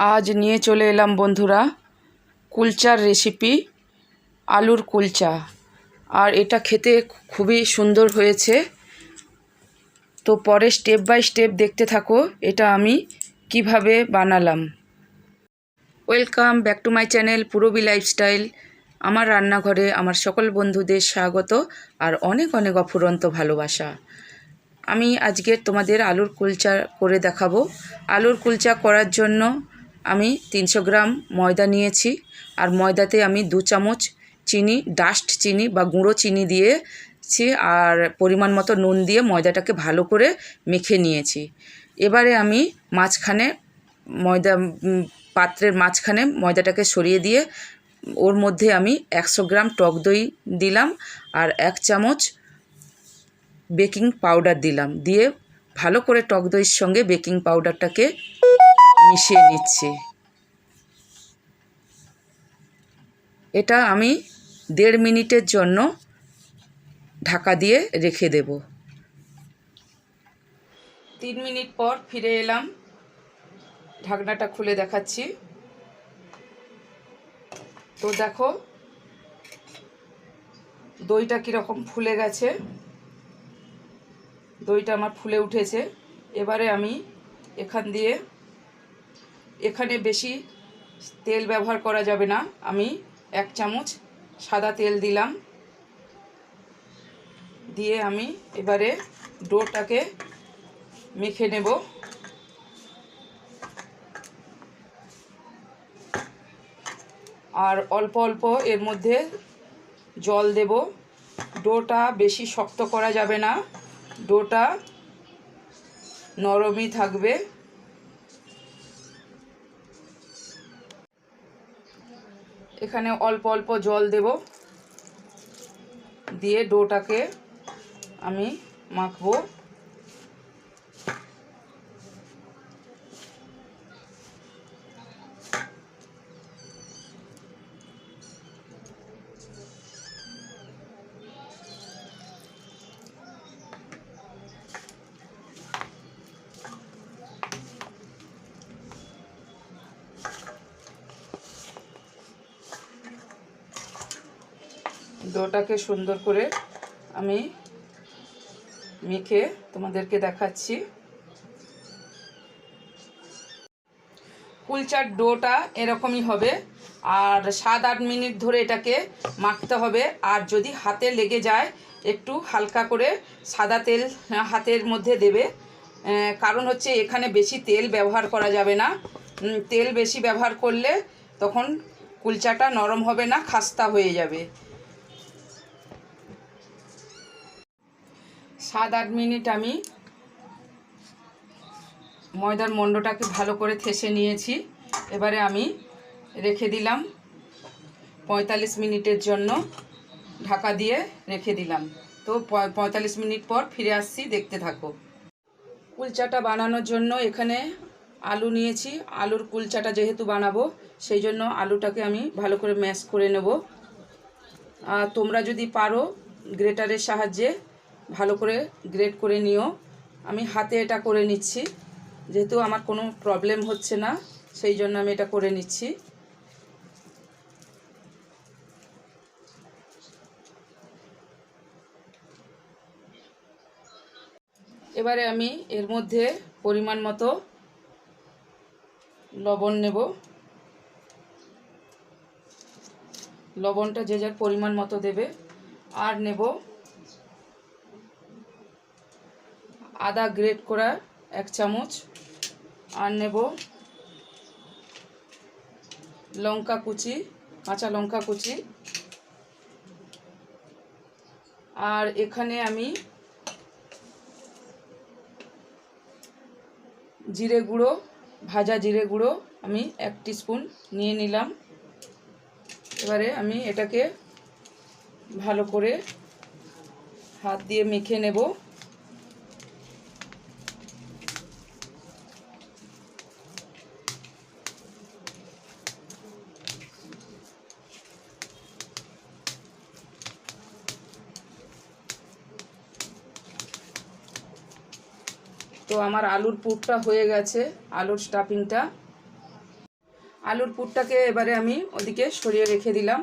আজ নিয়ে চলে এলাম বন্ধুরা কুলচার রেসিপি আলুর কুলচা। আর এটা খেতে খুবই সুন্দর হয়েছে। তো পরে স্টেপ বাই স্টেপ দেখতে থাকো, এটা আমি কীভাবে বানালাম। Welcome back to my channel Purabi lifestyle আমার রান্নাঘরে আমার সকল বন্ধুদের স্বাগত আর অনেক অনেক অফুরন্ত ভালোবাসা। আমি আজকে তোমাদের আলুর কুলচা করে দেখাবো। আলুর কুলচা করার জন্য আমি তিনশো গ্রাম ময়দা নিয়েছি। আর ময়দাতে আমি দু চামচ চিনি ডাস্ট চিনি বা গুঁড়ো চিনি দিয়েছি। আর পরিমাণ মতো নুন দিয়ে ময়দাটাকে ভালো করে মেখে নিয়েছি। এবারে আমি মাঝখানে ময়দা পাত্রের মাঝখানে ময়দাটাকে সরিয়ে দিয়ে ওর মধ্যে আমি একশো গ্রাম টক দই দিলাম। আর এক চামচ বেকিং পাউডার দিলাম। দিয়ে ভালো করে টক দইয়ের সঙ্গে বেকিং পাউডারটাকে মিশিয়ে নিচ্ছি। এটা আমি দেড় মিনিটের জন্য ঢাকা দিয়ে রেখে দেব। তিন মিনিট পর ফিরে এলাম। ঢাকনাটা খুলে দেখাচ্ছি। তো দেখো, দইটা কীরকম ফুলে গেছে। দইটা আমার ফুলে উঠেছে। এবারে আমি এখান দিয়ে এখানে বেশি তেল ব্যবহার করা যাবে না। আমি এক চামচ সাদা তেল দিলাম। দিয়ে আমি এবারে ডোটাকে মেখে নেব। আর অল্প অল্প এর মধ্যে জল দেব। ডোটা বেশি শক্ত করা যাবে না। ডোটা নরমই থাকবে। এখানে অল্প অল্প জল দেব। দিয়ে ডোটাকে আমি মাখবো। ডোটাকে সুন্দর করে আমি মেখে তোমাদেরকে দেখাচ্ছি। কুলচার ডোটা এরকমই হবে। আর সাত আট মিনিট ধরে এটাকে মাখতে হবে। আর যদি হাতে লেগে যায়, একটু হালকা করে সাদা তেল হাতের মধ্যে দেবে। কারণ হচ্ছে এখানে বেশি তেল ব্যবহার করা যাবে না। তেল বেশি ব্যবহার করলে তখন কুলচাটা নরম হবে না, খাস্তা হয়ে যাবে। সাত আট মিনিট আমি ময়দার মণ্ডটাকে ভালো করে থেসে নিয়েছি। এবারে আমি রেখে দিলাম পঁয়তাল্লিশ মিনিটের জন্য ঢাকা দিয়ে রেখে দিলাম। তো পঁয়- পঁয়তাল্লিশ মিনিট পর ফিরে আসছি, দেখতে থাকো। কুলচাটা বানানোর জন্য এখানে আলু নিয়েছি। আলুর কুলচাটা যেহেতু বানাবো, সেই জন্য আলুটাকে আমি ভালো করে ম্যাশ করে নেব। আর তোমরা যদি পারো, গ্রেটারের সাহায্যে ভালো করে গ্রেট করে নিও। আমি হাতে এটা করে নিচ্ছি। যেহেতু আমার কোনো প্রবলেম হচ্ছে না, সেই জন্য আমি এটা করে নিচ্ছি। এবারে আমি এর মধ্যে পরিমাণ মতো লবণ নেব। লবণটা যে যার পরিমাণ মতো দেবে। আর নেব আদা গ্রেট করা এক চামচ আর নেব লঙ্কা কুচি, কাঁচা লঙ্কা কুচি। আর এখানে আমি জিরে গুঁড়ো, ভাজা জিরে গুঁড়ো আমি এক স্পুন নিয়ে নিলাম। এবারে আমি এটাকে ভালো করে হাত দিয়ে মেখে নেব। তো আমার আলুর পুরটা হয়ে গেছে, আলুর স্টাফিংটা আলুর পুরটাকে এবারে আমি ওদিকে সরিয়ে রেখে দিলাম।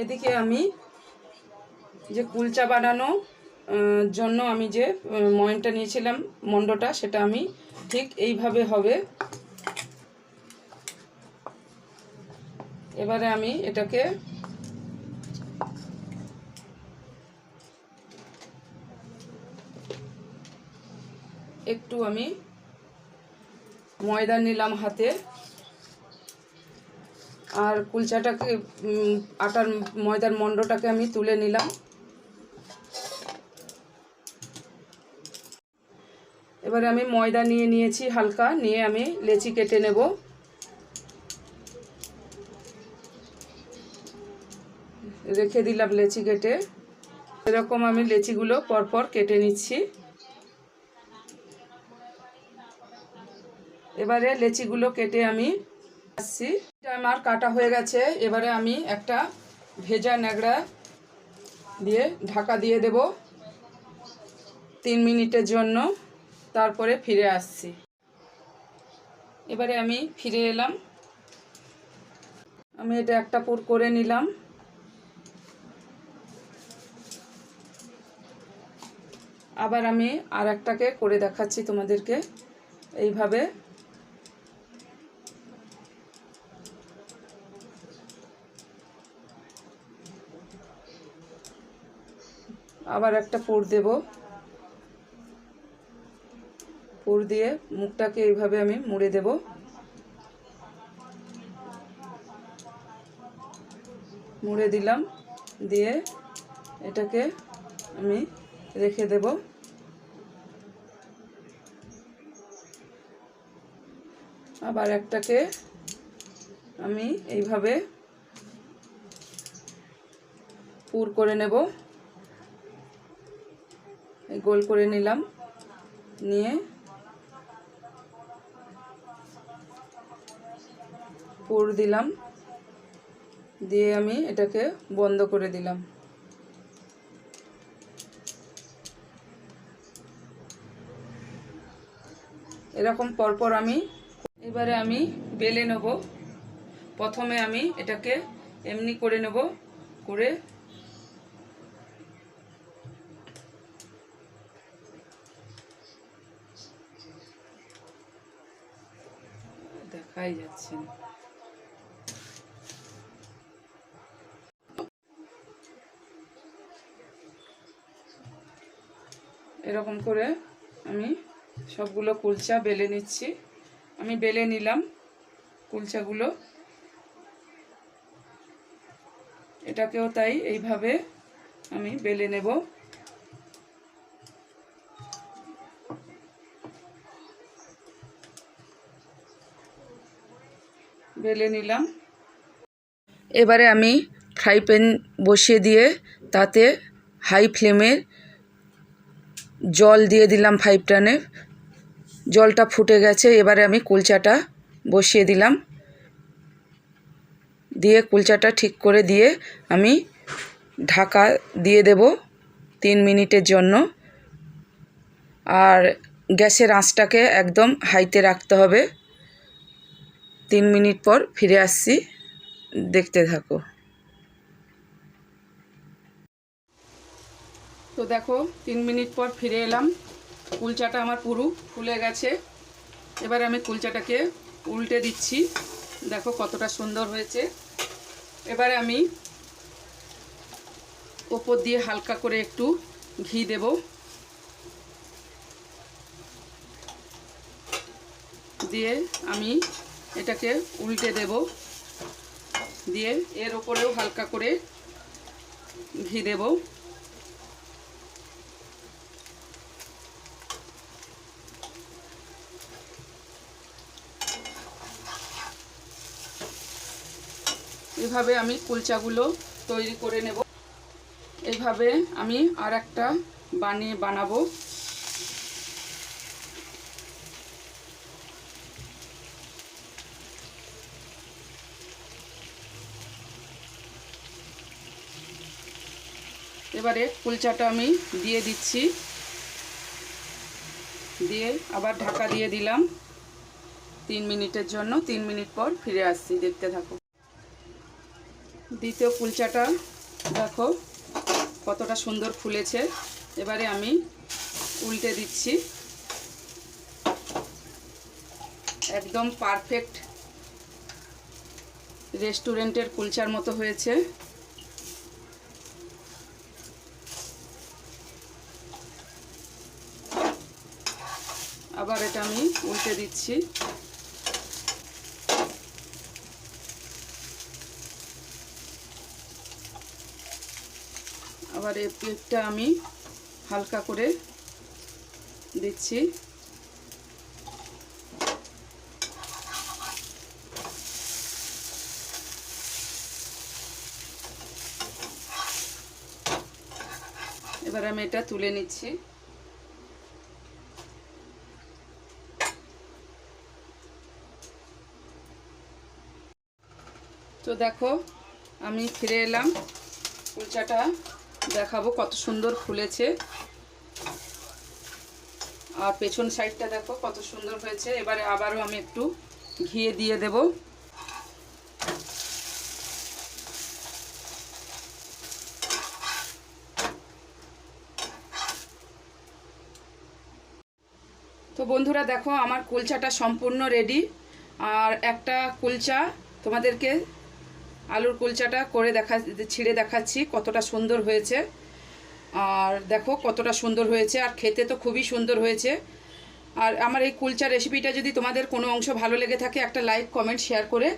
এদিকে আমি যে কুলচা বানানো জন্য আমি যে ময়নটা নিয়েছিলাম মন্ডটা সেটা আমি ঠিক এইভাবে হবে। এবারে আমি এটাকে একটু আমি ময়দা নিলাম হাতে। আর কুলচাটাকে আটার ময়দার মন্ডটাকে আমি তুলে নিলাম। এবারে আমি ময়দা নিয়ে নিয়েছি হালকা, নিয়ে আমি লেচি কেটে নেব। রেখে দিলাম লেচি কেটে। এরকম আমি লেচিগুলো পরপর কেটে নিচ্ছি। এবারে লেচিগুলো কেটে আমি আসছি। এটা আমার কাটা হয়ে গেছে। এবারে আমি একটা ভেজা ন্যাকড়া দিয়ে ঢাকা দিয়ে দেব তিন মিনিটের জন্য। তারপরে ফিরে আসছি। এবারে আমি ফিরে এলাম। আমি এটা একটা পুর করে নিলাম। আবার আমি আর একটাকে করে দেখাচ্ছি তোমাদেরকে। এইভাবে আবার একটা পুর দেব। পুর দিয়ে মুখটাকে এইভাবে আমি মুড়ে দেব। মুড়ে দিলাম, দিয়ে এটাকে আমি রেখে দেব। আবার একটাকে আমি এইভাবে পুর করে নেব। গোল করে নিলাম। নিয়ে পুর দিলাম। দিয়ে আমি এটাকে বন্ধ করে দিলাম। এরকম পরপর আমি এবারে আমি বেলে নেব। প্রথমে আমি এটাকে এমনি করে নেব, করে দেখাই যাচ্ছে। না এরকম করে আমি সবগুলো কুলচা বেলে নিচ্ছি। আমি বেলে নিলাম কুলচাগুলো। এটাকেও তাই এইভাবে আমি বেলে নেব। বেলে নিলাম। এবারে আমি ফ্রাই প্যান বসিয়ে দিয়ে তাতে হাই ফ্লেমে জল দিয়ে দিলাম ফাইভ টানে জলটা ফুটে গেছে, এবারে আমি কুলচাটা বসিয়ে দিলাম। দিয়ে কুলচাটা ঠিক করে দিয়ে আমি ঢাকা দিয়ে দেব তিন মিনিটের জন্য। আর গ্যাসের আঁচটাকে একদম হাইতে রাখতে হবে। তিন মিনিট পর ফিরে আসছি। দেখতে থাকো। তো দেখো, তিন মিনিট পর ফিরে এলাম। কুলচাটা আমার পুরো, ফুলে গেছে। এবার আমি কুলচাটাকে উল্টে দিচ্ছি। দেখো কতটা সুন্দর হয়েছে। এবারে আমি ওপর দিয়ে হালকা করে একটু ঘি দেব। দিয়ে আমি এটাকে উল্টে দেব। দিয়ে এর ওপরেও হালকা করে ঘি দেব। এভাবে আমি কুলচাগুলো তৈরি করে নেব। এইভাবে আমি আর একটা বানিয়ে বানাবো। এবারে কুলচাটা আমি দিয়ে দিচ্ছি। দিয়ে আবার ঢাকা দিয়ে দিলাম। তিন মিনিটের জন্য, তিন মিনিট পর ফিরে আসছি, দেখতে থাকো। দ্বিতীয় কুলচাটা, দেখো কতটা সুন্দর ফুলেছে। এবারে আমি উল্টে দিচ্ছি। একদম পারফেক্ট রেস্টুরেন্টের কুলচার মতো হয়েছে। আবার এটা আমি উল্টে দিচ্ছি। আবার এই প্লেটটা আমি হালকা করে দিচ্ছি। এবার আমি এটা তুলে নিচ্ছি। তো দেখো, আমি ফিরে এলাম। কুলচাটা দেখাবো কত সুন্দর ফুলেছে। আর পেছন সাইডটা দেখো, কত সুন্দর হয়েছে। এবারে আবারও আমি একটু ঘিয়ে দিয়ে দেব। তো বন্ধুরা দেখো, আমার কুলচাটা সম্পূর্ণ রেডি আর একটা কুলচা তোমাদেরকে আলুর কুলচাটা করে দেখা ছিঁড়ে দেখাচ্ছি কতটা সুন্দর হয়েছে। আর দেখো কতটা সুন্দর হয়েছে, আর খেতে তো খুবই সুন্দর হয়েছে। আর আমার এই কুলচা রেসিপিটা যদি তোমাদের কোনো অংশ ভালো লেগে থাকে, একটা লাইক, কমেন্ট, শেয়ার করে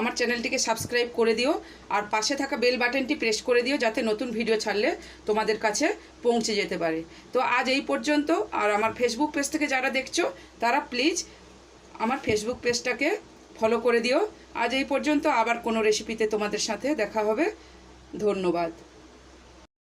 আমার চ্যানেলটিকে সাবস্ক্রাইব করে দিও। আর পাশে থাকা বেল বাটনটি প্রেস করে দিও যাতে নতুন ভিডিও ছাড়লে তোমাদের কাছে পৌঁছে যেতে পারে। তো আজ এই পর্যন্ত, আর আমার ফেসবুক পেজ থেকে যারা দেখছ, তারা প্লিজ আমার ফেসবুক পেজটাকে ফলো করে দিও। আজ এই পর্যন্ত আবার কোনো রেসিপিতে তোমাদের সাথে দেখা হবে। ধন্যবাদ।